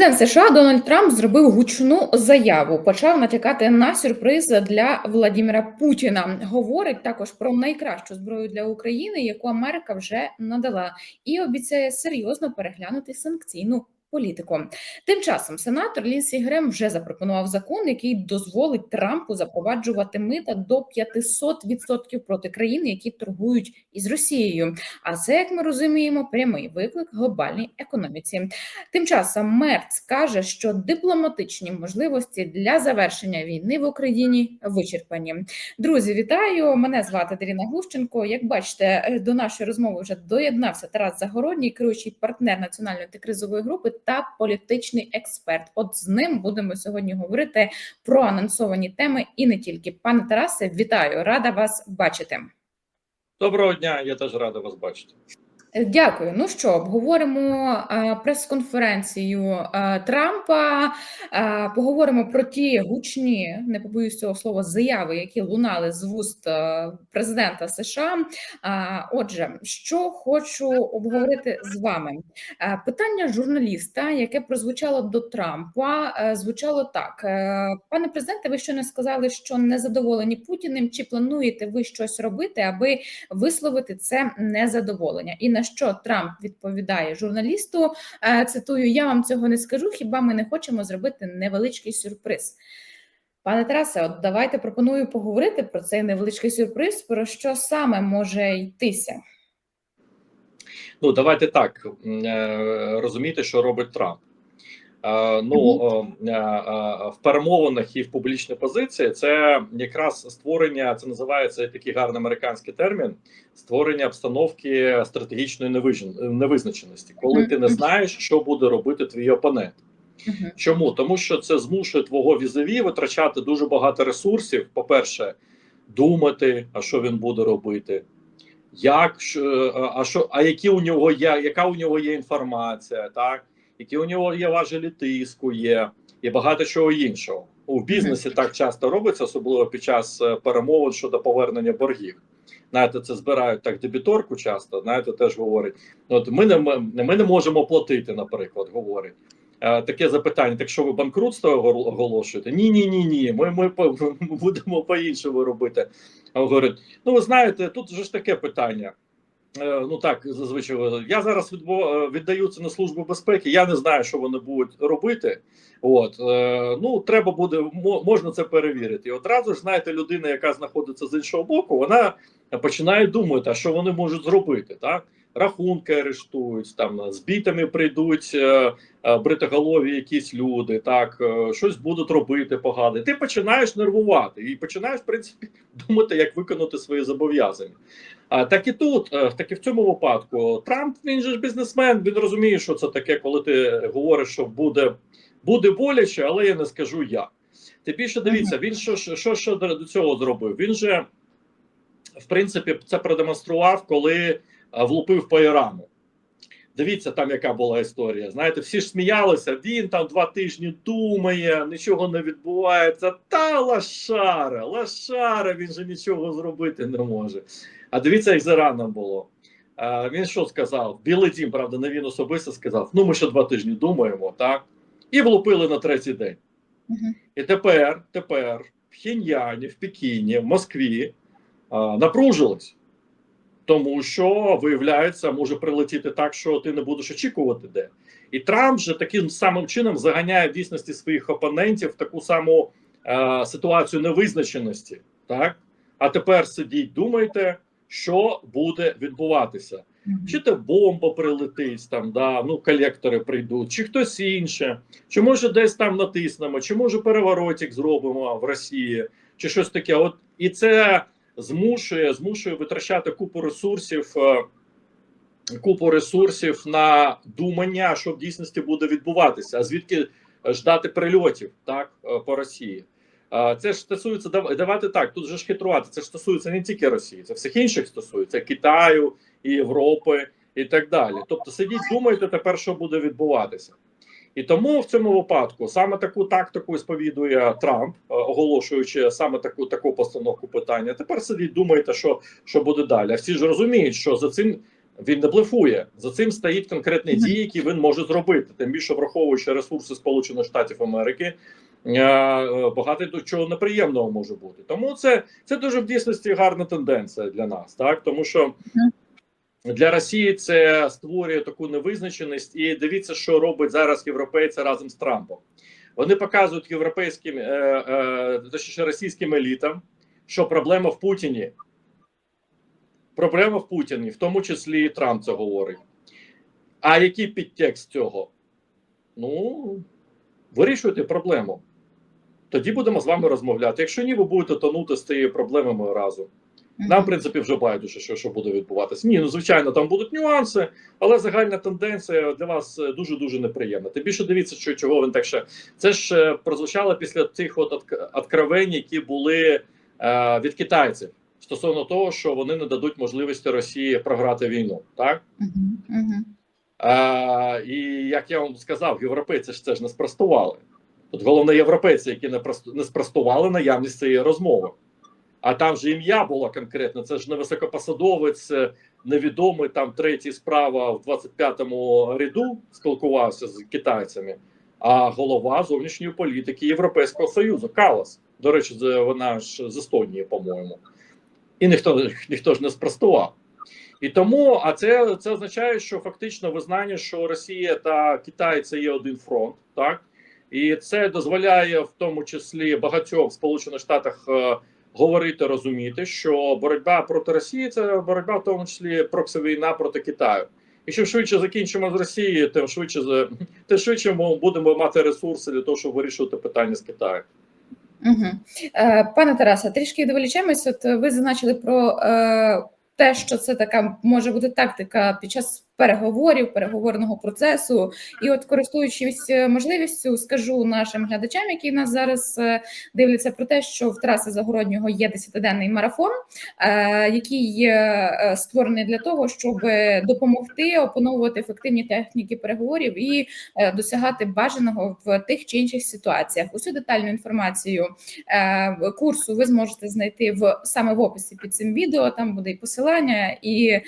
Президент США Дональд Трамп зробив гучну заяву. Почав натякати на сюрприз для Владіміра Путіна. Говорить також про найкращу зброю для України, яку Америка вже надала, і обіцяє серйозно переглянути санкційну політику. Тим часом сенатор Лінсі Грем вже запропонував закон, який дозволить Трампу запроваджувати мита до 500% проти країн, які торгують із Росією. А це, як ми розуміємо, прямий виклик глобальній економіці. Тим часом Мерц каже, що дипломатичні можливості для завершення війни в Україні вичерпані. Друзі, вітаю! Мене звати Даріна Глущенко. Як бачите, е, до нашої розмови вже доєднався Тарас Загородній, керуючий партнер національної антикризової групи та політичний експерт. От з ним будемо сьогодні говорити про анонсовані теми і не тільки. Пане Тарасе, вітаю! Рада вас бачити. Доброго дня, я теж рада вас бачити. Дякую. Ну що, обговоримо е, прес-конференцію е, Трампа. Е, поговоримо про ті гучні, не побоюсь цього слова, заяви, які лунали з вуст е, президента США. Е, отже, що хочу обговорити з вами? Е, питання журналіста, яке прозвучало до Трампа, е, звучало так: е, пане президенте, ви що не сказали, що не задоволені Путіним? Чи плануєте ви щось робити, аби висловити це незадоволення? І на що Трамп відповідає журналісту? е, Цитую: я вам цього не скажу. Хіба ми не хочемо зробити невеличкий сюрприз? Пане Тарасе, от давайте пропоную поговорити про цей невеличкий сюрприз. Про що саме може йтися? Ну давайте так е, розуміти, що робить Трамп. Е, Ну е, е, в перемовинах і в публічній позиції це якраз створення, це називається такий гарний американський термін: створення обстановки стратегічної невизначеності, коли ти не знаєш, що буде робити твій опонент. Чому? Тому що це змушує твого візаві витрачати дуже багато ресурсів. По-перше, думати, а що він буде робити, як що- а що, а які у нього є, яка у нього є інформація, так які у нього є важелі тиску, є і багато чого іншого. У бізнесі так часто робиться, особливо під час е, перемовин щодо повернення боргів. Знаєте, це збирають так дебіторку часто. Знаєте, теж говорять: от ми не ми, не можемо платити, наприклад, говорить. Е, Таке запитання: так що ви банкрутство оголошуєте? Ні, ні, ні, ні. Ми, ми, ми будемо по-іншому робити. Говорить: ну ви знаєте, тут же ж таке питання. Е, Ну так, зазвичай я зараз е, віддаю це на службу безпеки. Я не знаю, що вони будуть робити. От е, ну треба буде мо- можна це перевірити. І одразу ж знаєте, людина, яка знаходиться з іншого боку, вона починає думати, а що вони можуть зробити, так. Рахунки арештують, там з бітами прийдуть е, е, бритоголові якісь люди, так е, щось будуть робити погане. Ти починаєш нервувати і починаєш в принципі думати, як виконати свої зобов'язання. А так і тут, так і в цьому випадку, Трамп він же ж бізнесмен. Він розуміє, що це таке, коли ти говориш, що буде буде боляче, але я не скажу як. Тим більше дивіться, він що, що, що, до цього зробив? Він же в принципі це продемонстрував, коли влупив по Ірану. Дивіться, там яка була історія. Знаєте, всі ж сміялися. Він там два тижні думає, нічого не відбувається. Та лашара, лашара, він же нічого зробити не може. А дивіться, як з Іраном було. А, він що сказав? Білий дім, правда, не він особисто сказав: ну ми ще два тижні думаємо, так? І влупили на третій день. Мгм. І тепер, тепер в Хіньяні, в Пекіні, в Москві а, напружились. Тому що, виявляється, може прилетіти так, що ти не будеш очікувати де. І Трамп же таким самим чином заганяє в дійсності своїх опонентів в таку саму е, ситуацію невизначеності. Так? А тепер сидіть, думайте, що буде відбуватися. Мгм. Чи то бомба прилетить, там, да, ну, колектори прийдуть, чи хтось інше, чи може десь там натиснемо, чи може переворотик зробимо в Росії, чи щось таке. От і це змушує, змушує витрачати купу ресурсів, е, купу ресурсів на думання, що в дійсності буде відбуватися, а звідки ждати прильотів так е, по Росії. Е, Це ж стосується дав- давайте так. Тут же ж хитрувати. Це ж стосується не тільки Росії, це всіх інших стосується Китаю і Європи і так далі. Тобто, сидіть, думайте тепер, що буде відбуватися. І тому в цьому випадку саме таку тактику сповідує Трамп, е, оголошуючи саме таку таку постановку питання. Тепер сидіть, думайте, що, що буде далі. А всі ж розуміють, що за цим Він не блефує. За цим стоїть конкретні дії, які він може зробити. Тим більше враховуючи ресурси Сполучених Штатів Америки, е, е, багато до чого неприємного може бути. Тому це, це дуже в дійсності гарна тенденція для нас, так тому що. Для Росії це створює таку невизначеність, і дивіться, що робить зараз європейці разом з Трампом. Вони показують європейським, е, е, точніше російським елітам, що проблема в Путіні. Проблема в Путіні, в тому числі і Трамп це говорить. А який підтекст цього? Ну, вирішуйте проблему. Тоді будемо з вами розмовляти. Якщо ні, ви будете тонути з цією проблемою разом. Нам, в принципі, вже байдуже, що, що буде відбуватися. Ні, ну звичайно, там будуть нюанси, але загальна тенденція для вас дуже дуже неприємна. Тим більше дивіться, що чого він так ще. Це ж е, прозвучало після цих от откровень, які були е, від китайців стосовно того, що вони не дадуть можливості Росії програти війну. Так е, і як я вам сказав, європейці ж це ж не спростували. Тут головне європейці, які не спростували наявність цієї розмови. А там же ім'я було конкретно. Це ж не високопосадовець, е, невідомий там третій справа в 25-му ряду спілкувався з китайцями, а голова зовнішньої політики Європейського Союзу Калас. До речі, вона ж з Естонії, по-моєму. І ніхто ніхто ж не спростував. І тому, а це, це означає, що фактично визнання, що Росія та Китай це є один фронт, так і це дозволяє в тому числі багатьом Сполучених Штатах е, говорити, розуміти, що боротьба проти Росії це боротьба, в тому числі прокси-війна проти Китаю. І чим швидше закінчимо з Росією, тим швидше тим швидше ми будемо мати ресурси для того, щоб вирішувати питання з Китаю. Угу. Пане Тарасе, трішки довелічаємось. От ви зазначили про е, те, що це така може бути тактика під час переговорів, переговорного процесу. І, от, користуючись е, можливістю, скажу нашим глядачам, які нас зараз е, дивляться, про те, що в Тараса Загороднього є 10-денний марафон, е, який створений для того, щоб допомогти опановувати ефективні техніки переговорів і досягати бажаного в тих чи інших ситуаціях. Усю детальну інформацію курсу ви зможете знайти в саме в описі під цим відео. Там буде і посилання, і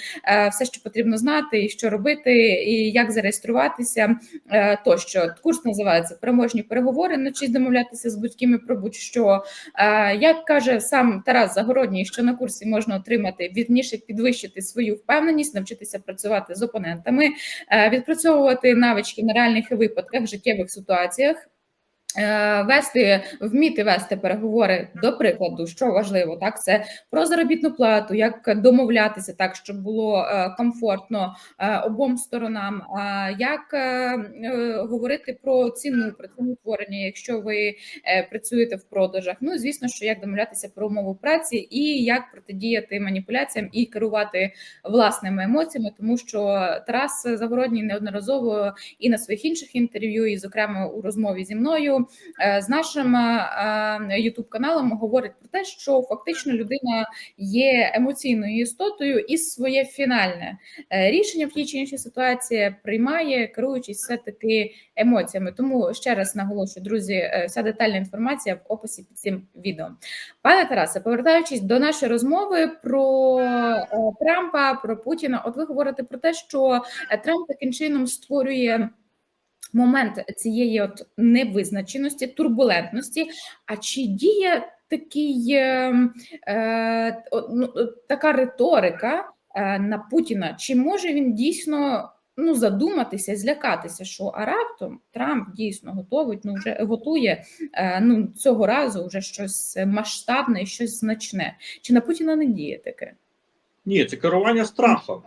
все, що потрібно знати, і що робити, і як зареєструватися. е, Тощо курс називається Переможні переговори. Навчись домовлятися з будь-ким і про будь-що. Е, Як каже сам Тарас Загородній, що на курсі можна отримати вірніше підвищити свою впевненість, навчитися працювати з опонентами, е, відпрацьовувати навички на реальних випадках, життєвих ситуаціях. Е, Вести, вміти вести переговори, до прикладу, що важливо, так це про заробітну плату, як домовлятися так, щоб було е, комфортно е, обом сторонам. Як говорити про ціну, про ціноутворення, якщо ви працюєте в продажах. Ну звісно, що як домовлятися про умову праці і як протидіяти маніпуляціям і керувати власними емоціями, тому що Тарас Загородній неодноразово і на своїх інших інтерв'ю, і зокрема у розмові зі мною е, з нашим Ютуб каналом говорить про те, що фактично людина є емоційною істотою, і своє фінальне е, рішення в тій чи іншій ситуації приймає, керуючись все таки емоціями. Тому ще раз наголошую, друзі, е, вся детальна інформація в описі під цим відео. Пане Тарасе, повертаючись до нашої розмови про е, Трампа, про Путіна, от ви говорите про те, що е, Трамп таким чином створює. Момент цієї от невизначеності, турбулентності. А чи діє такий е, е, ну, е, така риторика е, на Путіна? Чи може він дійсно ну задуматися, злякатися, що а раптом Трамп дійсно готовить, ну вже готує е, ну цього разу вже щось масштабне щось значне? Чи на Путіна не діє таке? Ні, це керування страхом.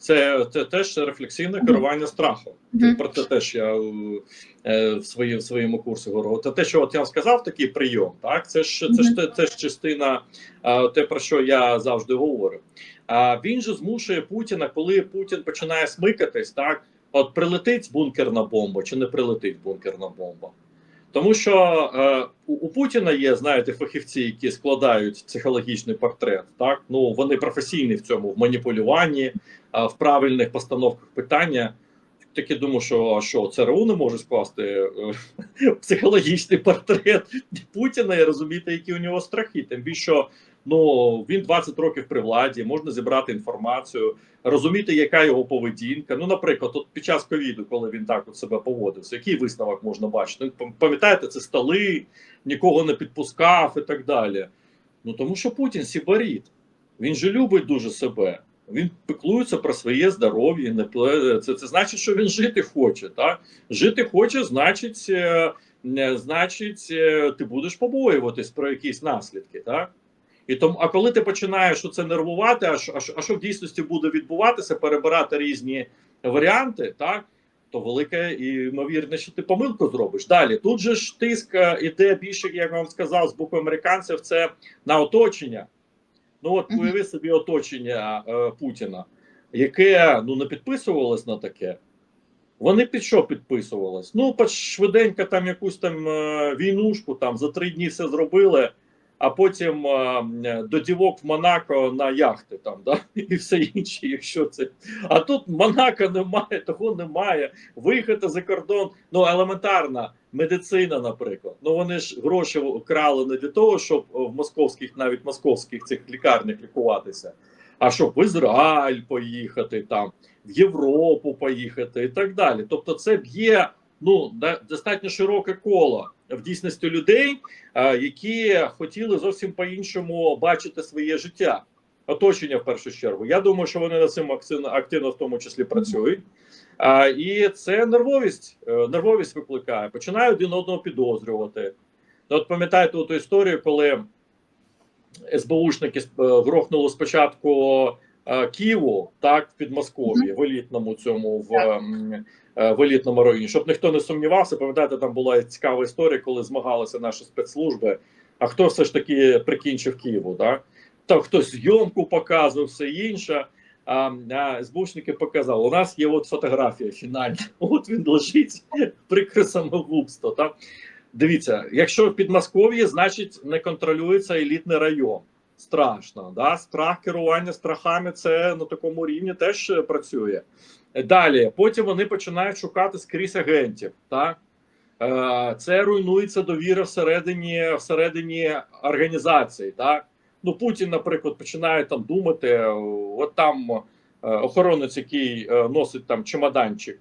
Це, це теж рефлексивне керування страхом. Мгм. Про це теж я е, в, свої, в своєму курсі говорю. Це те, що от я вам сказав, такий прийом, так це ж це ж те- це ж частина е, те, про що я завжди говорю. А він же змушує Путіна, коли Путін починає смикатись, так от прилетить бункерна бомба чи не прилетить бункерна бомба. Тому що е, у, у Путіна є, знаєте, фахівці, які складають психологічний портрет. Так ну вони професійні в цьому в маніпулюванні, е, в правильних постановках питання. Таки думаю, що що ЦРУ не може скласти е, психологічний портрет Путіна і розуміти, які у нього страхи. Тим більше, Ну він 20 років при владі, можна зібрати інформацію, розуміти, яка його поведінка. Ну, наприклад, от під час ковіду, коли він так от себе поводився, який висновок можна бачити? Ну, пам'ятаєте, це столи, нікого не підпускав і так далі. Ну тому що Путін сібаріт, він же любить дуже себе. Він піклується про своє здоров'я. Не це, це значить, що він жити хоче. Так? Жити хоче, значить, е, значить, е, ти будеш побоюватись про якісь наслідки. Так? І тому, а коли ти починаєш це нервувати, а що, а, що, а що в дійсності буде відбуватися, перебирати різні варіанти, так? То велике і ймовірне, що ти помилку зробиш. Далі тут же ж тиск е, іде більше, як я вам сказав, з боку американців, це на оточення. Ну от уяви собі оточення е, Путіна, яке ну не підписувалось на таке. Вони під що підписувались? Ну, швиденько там якусь там е, війнушку, там за три дні все зробили, а потім до дівок в Монако на яхти там, да? і все інше, якщо це. А тут Монако немає, того немає. Виїхати за кордон, ну елементарна медицина, наприклад. Ну вони ж гроші крали не для того, щоб в московських, навіть московських цих лікарнях лікуватися, а щоб в Ізраїль поїхати там в Європу поїхати і так далі. Тобто, це б'є ну достатньо широке коло в дійсності людей, які хотіли зовсім по-іншому бачити своє життя. Оточення в першу чергу. Я думаю, що вони над цим активно, активно в тому числі працюють. А, і це нервовість, е, нервовість викликає. Починають один одного підозрювати. Ну, От пам'ятаєте ту історію, коли СБУшники е, грохнули спочатку е, Києву, так, в Підмосков'ї, в елітному цьому в, в елітному районі. Щоб ніхто не сумнівався, пам'ятаєте, там була цікава історія, коли змагалися наші спецслужби. А хто все ж таки прикінчив Києву? Так? Там хтось зйомку показував, все інше. А, а СБУшники показали, у нас є от фотографія фінальна. От він лежить прикре самогубство. Так? Дивіться, якщо в Підмосков'ї, значить не контролюється елітний район. Страшно. Да? Страх керування страхами це на такому рівні теж е, працює. Далі, потім вони починають шукати скрізь агентів. Так? Е, Це руйнується довіра всередині, всередині організації. Так? Ну, Путін, наприклад, починає там думати, е, от там охоронець, який носить там чемоданчик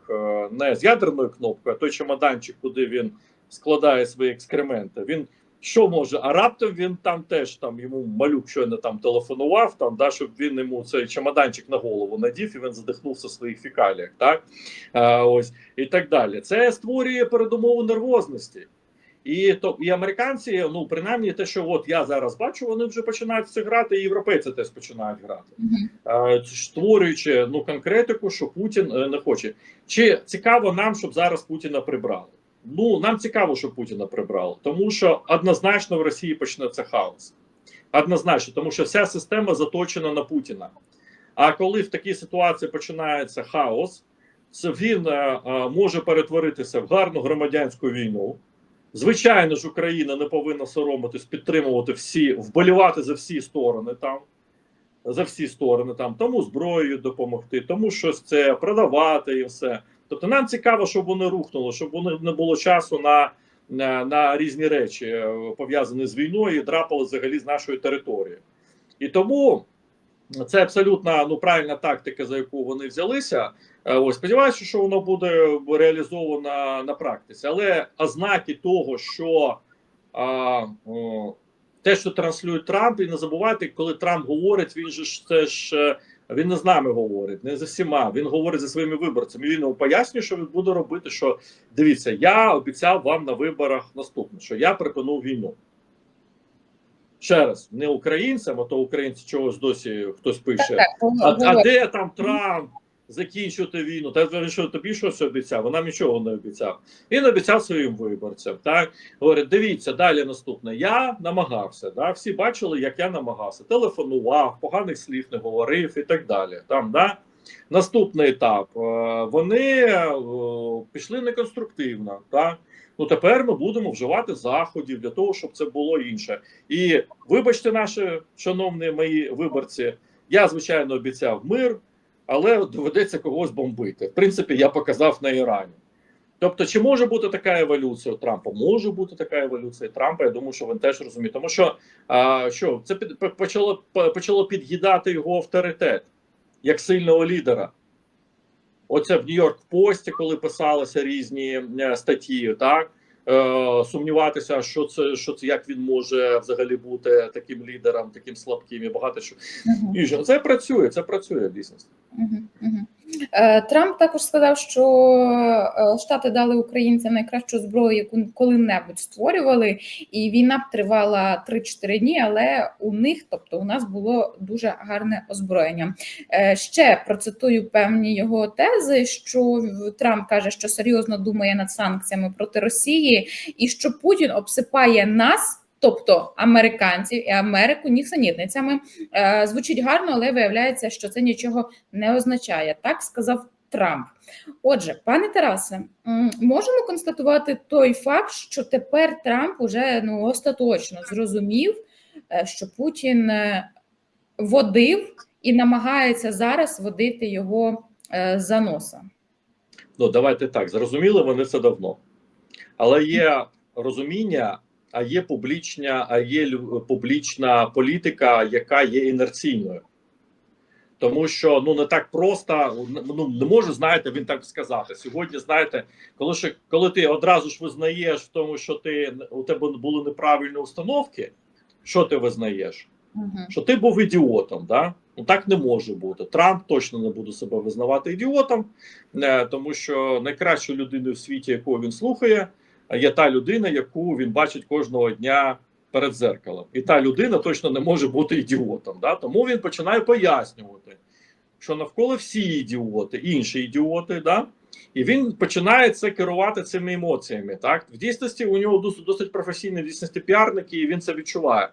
не з ядерною кнопкою, а той чемоданчик, куди він складає свої екскременти. Він що може? А раптом він там теж там йому малюк щойно там телефонував, там да, щоб він йому цей чемоданчик на голову надів, і він задихнувся в своїх фікаліях, так а, ось і так далі. Це створює передумову нервозності. І то і американці, ну принаймні, те, що от я зараз бачу, вони вже починають це грати, і європейці теж починають грати. Е, створюючи ну конкретику, що Путін е, не хоче. Чи цікаво нам, щоб зараз Путіна прибрали? Ну нам цікаво, що Путіна прибрали, тому що однозначно в Росії почнеться хаос. Однозначно, тому що вся система заточена на Путіна. А коли в такій ситуації починається хаос, він е, е, може перетворитися в гарну громадянську війну. Звичайно ж, Україна не повинна соромитись, підтримувати всі, вболівати за всі сторони там, за всі сторони там, тому зброєю допомогти, тому щось це продавати і все. Тобто нам цікаво, щоб вони рухнули, щоб вони не було часу на, на, на різні речі, е, пов'язані з війною, і драпали взагалі з нашої території. І тому це абсолютно ну, правильна тактика, за яку вони взялися. Е, Ось сподіваюся, що воно буде реалізовано на практиці. Але ознаки того, що а, о, те, що транслює Трамп, і не забувайте, коли Трамп говорить, він же ж це ж е, він не з нами говорить, не з усіма. Він говорить за своїми виборцями. Він йому пояснює, що він буде робити. Що дивіться, я обіцяв вам на виборах наступне, що я припинув війну. Ще раз, не українцям, а то українці чогось досі хтось пише. А, а де там Трамп закінчити війну? Та що тобі щось обіцяв? Вона нічого не обіцяв. Він обіцяв своїм виборцям. Так говорить, дивіться, далі наступне. Я намагався. Да? Всі бачили, як я намагався. Телефонував, поганих слів не говорив і так далі. Там, да? Наступний етап. Е, Вони е, пішли неконструктивно. Так? Ну тепер ми будемо вживати заходів для того, щоб це було інше. І вибачте, наші шановні мої виборці, я звичайно обіцяв мир, але доведеться когось бомбити. В принципі, я показав на Ірані. Тобто, чи може бути така еволюція у Трампа? Може бути така еволюція Трампа. Я думаю, що він теж розуміє. Тому що а, що це під, почало по- почало під'їдати його авторитет як сильного лідера. Оце в Нью-Йорк Пості, коли писалися різні е, статті, так сумніватися, що це, що це як він може взагалі бути таким лідером, таким слабким і багато що і іншого. Це працює, це працює в дійсності. Угу. мгм. Е, Трамп також сказав, що е, Штати дали українцям найкращу зброю, яку коли-небудь створювали, і війна б тривала 3-4 дні, але у них, тобто у нас було дуже гарне озброєння. Е, Ще процитую певні його тези, що Трамп каже, що серйозно думає над санкціями проти Росії, і що Путін обсипає нас. Тобто американців і Америку нісенітницями Е, звучить гарно, але виявляється, що це нічого не означає. Так сказав Трамп. Отже, пане Тарасе, можемо констатувати той факт, що тепер Трамп уже ну остаточно зрозумів, е, що Путін е, водив і намагається зараз водити його за носа. Ну давайте так. Зрозуміли вони це давно, але є розуміння, а є публічна, а є публічна політика, яка є інерційною. Тому що ну не так просто, ну не може, знаєте, він так сказати. Сьогодні, знаєте, коли ще, коли ти одразу ж визнаєш в тому, що ти у тебе були неправильні установки, що ти визнаєш? Угу. що ти був ідіотом. Да? Ну так не може бути. Трамп точно не буде себе визнавати ідіотом, е, тому що найкращою людиною в світі, яку він слухає, є та людина, яку він бачить кожного дня перед зеркалом. І та людина точно не може бути ідіотом. Да? Тому він починає пояснювати, що навколо всі ідіоти, інші ідіоти, да? і він починає це керувати цими емоціями. Так? В дійсності у нього досить, професійні в дійсності піарники, і він це відчуває.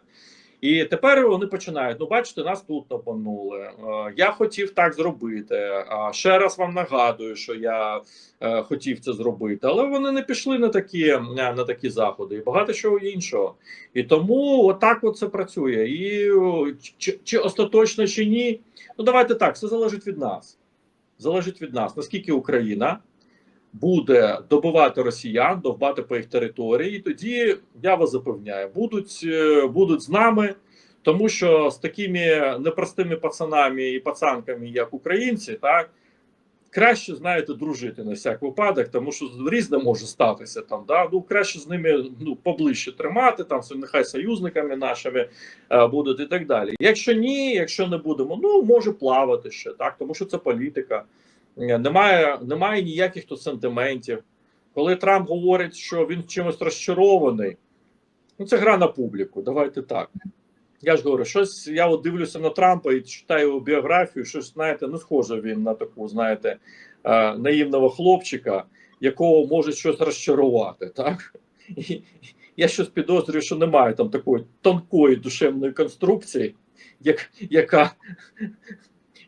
І тепер вони починають: ну, бачите, нас тут напанули. Е, Я хотів так зробити. А ще раз вам нагадую, що я е, хотів це зробити, але вони не пішли на такі е, на такі заходи і багато чого іншого. І тому отак от це працює. І чи, чи остаточно, чи ні, ну давайте так, все залежить від нас. Залежить від нас, наскільки Україна буде добивати росіян, довбати по їх території, і тоді я вас запевняю, будуть, е, будуть з нами, тому що з такими непростими пацанами і пацанками, як українці, так краще знаєте дружити на всяк випадок, тому що різне може статися там. Да? Ну краще з ними ну поближче тримати, там нехай союзниками нашими е, будуть і так далі. Якщо ні, якщо не будемо, ну може плавати ще так, тому що це політика. Е, Немає, немає ніяких тут сентиментів. Коли Трамп говорить, що він чимось розчарований, ну це гра на публіку. Давайте так. Я ж говорю, щось я от дивлюся на Трампа і читаю його біографію, щось, знаєте, ну схоже він на таку, знаєте, е, наївного хлопчика, якого може щось розчарувати. Так? Я щось підозрюю, що немає там такої тонкої душевної конструкції, як, яка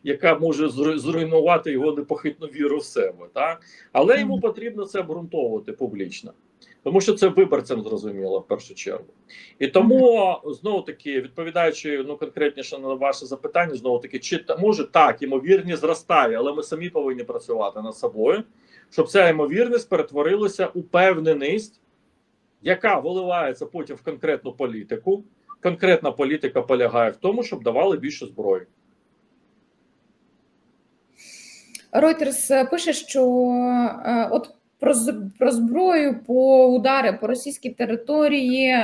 яка може зруйнувати його непохитну віру в себе, так але йому потрібно це обґрунтовувати публічно, тому що це виборцям зрозуміло в першу чергу. І тому знову таки відповідаючи ну конкретніше на ваше запитання, знову таки, чи може так ймовірність зростає, але ми самі повинні працювати над собою, щоб ця ймовірність перетворилася у певненість, яка виливається потім в конкретну політику. Конкретна політика полягає в тому, щоб давали більше зброї. Reuters е, пише, що е, от про, про зброю, по удари по російській території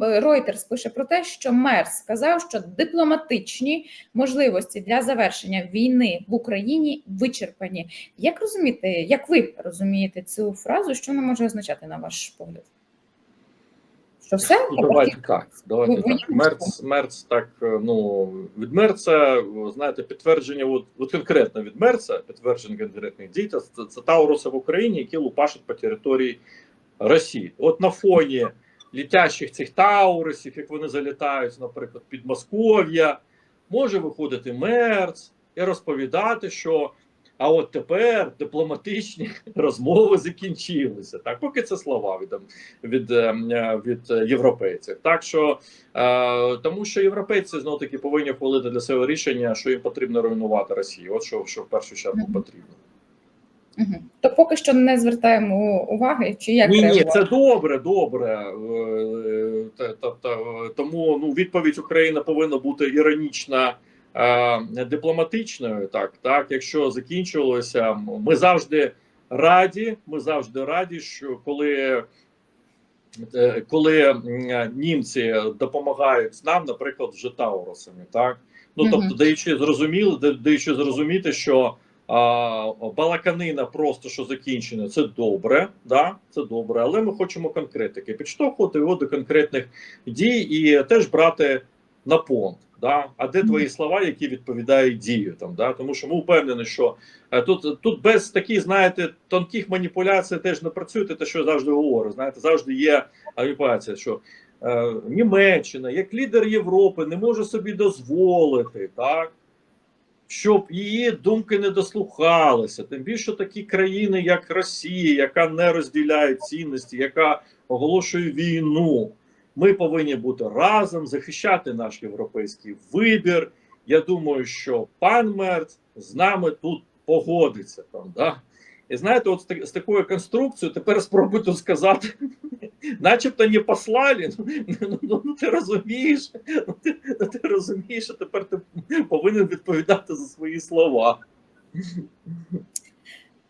Reuters пише про те, що мер сказав, що дипломатичні можливості для завершення війни в Україні вичерпані. Як розумієте, як ви розумієте цю фразу? Що вона може означати на ваш погляд? Що все Ну, давайте так. Давайте Ви- так. Мерц, Мерц так. е, Ну від Мерца, знаєте, підтвердження, от, от конкретно від Мерца, підтвердження конкретних дій, це, це Тауруси в Україні, які лупашать по території Росії. От на фоні літячих цих таурусів, як вони залітають, наприклад, під Москов'я, може виходити Мерц і розповідати, що. А от тепер дипломатичні розмови закінчилися. Так, поки це слова від, від, е, від європейців. Так що е, тому, що європейці знов таки повинні ухвалити для себе рішення, що їм потрібно руйнувати Росію. От що, що в першу чергу потрібно. Угу. То поки що не звертаємо уваги, чи як Ні, ні, це добре, добре. Та- Тому ну, відповідь України повинна бути іронічна, дипломатичною. Так, так, якщо закінчилося, ми завжди раді. Ми завжди раді, що коли. е, Коли німці допомагають нам, наприклад, вже Тауросами, так ну тобто, даючи зрозуміли, даючи зрозуміти, що а, балаканина просто що закінчена, це добре, да, це добре, але ми хочемо конкретики, підштовхувати його до конкретних дій і теж брати на понт. Да? А де твої слова, які відповідають дію там? Да? Тому що ми впевнені, що е, тут, тут без таких, знаєте, тонких маніпуляцій теж не працюєте, те, що я завжди говорю. Знаєте, завжди є маніпуляція, що е, Німеччина, як лідер Європи, не може собі дозволити, так? щоб її думки не дослухалися. Тим більше такі країни, як Росія, яка не розділяє цінності, яка оголошує війну. Ми повинні бути разом, захищати наш європейський вибір. Я думаю, що пан Мерц з нами тут погодиться. Там, да? І знаєте, от з, такою конструкцією тепер спробуйте сказати, начебто не послали. Ну, ну, ну, ну, ти розумієш, ну, ти, ну, ти розумієш, що тепер ти повинен відповідати за свої слова.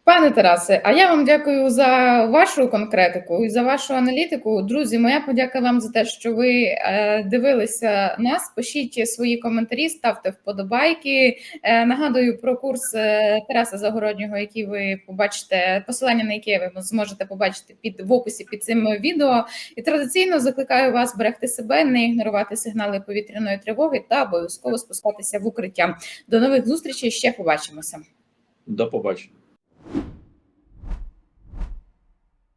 Пане Тарасе, а я вам дякую за вашу конкретику і за вашу аналітику. Друзі, моя подяка вам за те, що ви е, дивилися нас. Пишіть свої коментарі, ставте вподобайки. Е, нагадую про курс е, Тараса Загороднього, який ви побачите, посилання на яке ви зможете побачити під в описі під цим відео. І традиційно закликаю вас берегти себе, не ігнорувати сигнали повітряної тривоги та обов'язково спускатися в укриття. До нових зустрічей. Ще побачимося. До побачення.